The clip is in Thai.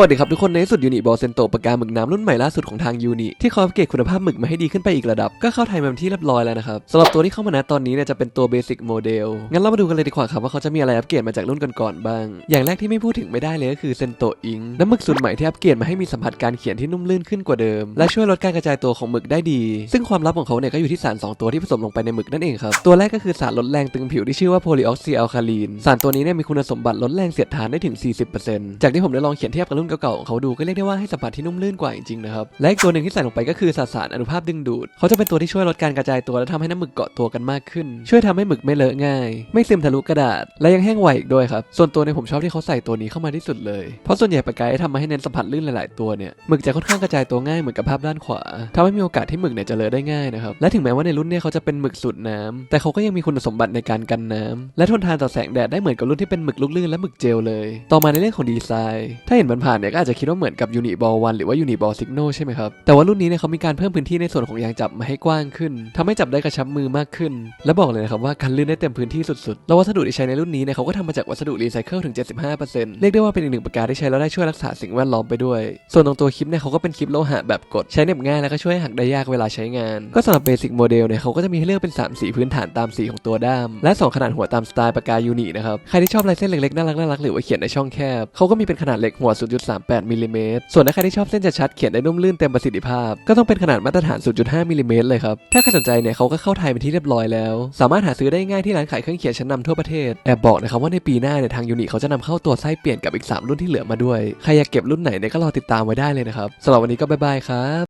วัสดีครับทุกคนในสุดยูนิบอลเซนโตปากกาหมึกน้ำรุ่นใหม่ล่าสุดของทางยูนิที่เขาอัปเกรดคุณภาพหมึกมาให้ดีขึ้นไปอีกระดับ ก็เข้าไทยมาเป็นที่เรียบร้อยแล้วนะครับสำหรับตัวที่เข้ามานะตอนนี้เนี่ยจะเป็นตัวเบสิกโมเดลงั้นเรามาดูกันเลยดีกว่าครับว่าเขาจะมีอะไรอัปเกรดมาจากรุ่นก่อนๆบ้าง อย่างแรกที่ไม่พูดถึงไม่ได้เลยก็คือเซนโตอิงน้ำหมึกสูตรใหม่ที่อัปเกรดมาให้มีสัมผัสการเขียนที่นุ่มลื่นขึ้นกว่าเดิม และช่วยลดการกระจายตัวของหมึกได้ดี ซึ่งความลับของเขาเนี่ยก็อยู่ที่สารสองตัวที่ผสมลงไปในหมึกนั่นเองครับตัวแรกก็คือสารลดแรงตึงผิวที่ชื่อว่าโพลีออกซีอัลคาลีนสารตัวนี้เนี่ยมีคุณสมบัติลดแรงเสียดทานได้ถึง 40%จากที่ผมได้ลองเขียนเทียบกับรุ่นเก่าๆของเขาดูก็เรียกได้ว่าให้สัมผัสที่นุ่มลื่นกว่าจริงๆนะครับและอีกตัวหนึ่งที่ใส่ลงไปก็คือสสารอนุภาพดึงดูดเขาจะเป็นตัวที่ช่วยลดการกระจายตัวและทำให้น้ำหมึกเกาะตัวกันมากขึ้น ช่วยทำให้หมึกไม่เลอะง่าย ไม่ซึมทะลุกระดาษ และยังแห้งไวอีกด้วยครับส่วนตัวในผมชอบที่เขาใส่ตัวนี้เข้ามาที่สุดเลย เพราะส่วนใหญ่ปากกาที่ทำมาให้เน้นสัมผัสลื่นหลายๆตัวเนี่ยหมึกจะค่อนข้างกระจายตัวง่ายเหมือนกับภาพด้านขวาทำให้มีโอกาสที่หมึกเนี่ยจะเลอะได้ง่ายนะครับและถึงแม้ว่าในรุ่นเนี่ยเขาจะเป็นหมึกสูตรน้ำแต่เขาก็ยังมีคุณสมบัติในการกันน้ำและทนทานต่อแสงแดดได้เหมือนกับรุ่นที่เป็นหมึกลูกลื่นและหมึกเจลเลย ต่อมาในเรื่องของดีไซน์ ถ้าเห็นผ่านเนี่ยก็อาจจะคิดว่าเหมือนกับยูนิบอลวันหรือว่ายูนิบอลซิกโนใช่ไหมครับ แต่ว่ารุ่นนี้เนี่ยเขามีการเพิ่มพื้นที่ในส่วนของยางจับมาให้กว้างขึ้นทำให้จับได้กระชับมือมากขึ้น และบอกเลยนะครับว่ากันลื่นได้เต็มพื้นที่สุดๆ แล้ววัสดุที่ใช้ในรุ่นนี้เนี่ยเขาก็ทำมาจากวัสดุรีไซเคิลถึง 75%เรียกได้ว่าเป็นอีกหนึ่งประการที่ใช้แล้วได้ช่วยรักษาสิ่งแวดล้อมไปด้วย ส่วนตรงตัวคลิปเนี่ยเขาก็เป็นคลิปโลหะแบบกดใช้เน็บง่ายแล้วก็ช่วยหักได้ยากเวลาใช้งาน ก็สำหรับเบสิกโมเดลเนี่ยเขาก็จะมีให้เลือกเป็น 3 สีพื้นฐานตามสีของตัวด้าม และ 2 ขนาดหัวตามสไตล์ปากกายูนินะครับใครที่ชอบลายเส้นเล็กๆน่ารักๆหรือว่าเขียนในช่องแคบเขาก็มีเป็นขนาดเล็กหัวสุด0.38มิลลิเมตรส่วนถ้าใครที่ชอบเส้นชัดๆเขียนได้นุ่มลื่นเต็มประสิทธิภาพ ก็ต้องเป็นขนาดมาตรฐาน 0.5มิลลิเมตรเลยครับ ถ้าใครสนใจเนี่ยเขาก็เข้าไทยเป็นที่เรียบร้อยแล้ว สามารถหาซื้อได้ง่ายที่ร้านขายเครื่องเขียนชั้นนำทั่วประเทศ แอบบอกนะครับว่าในปีหน้าเนี่ยทางยูนิเขาจะนำเข้าตัวไส้เปลี่ยนกับอีก 3 รุ่นที่เหลือมาด้วย ใครอยากเก็บรุ่นไหนเนี่ยก็รอติดตามไว้ได้เลยนะครับสำหรับวันนี้ก็บ๊ายบายครับ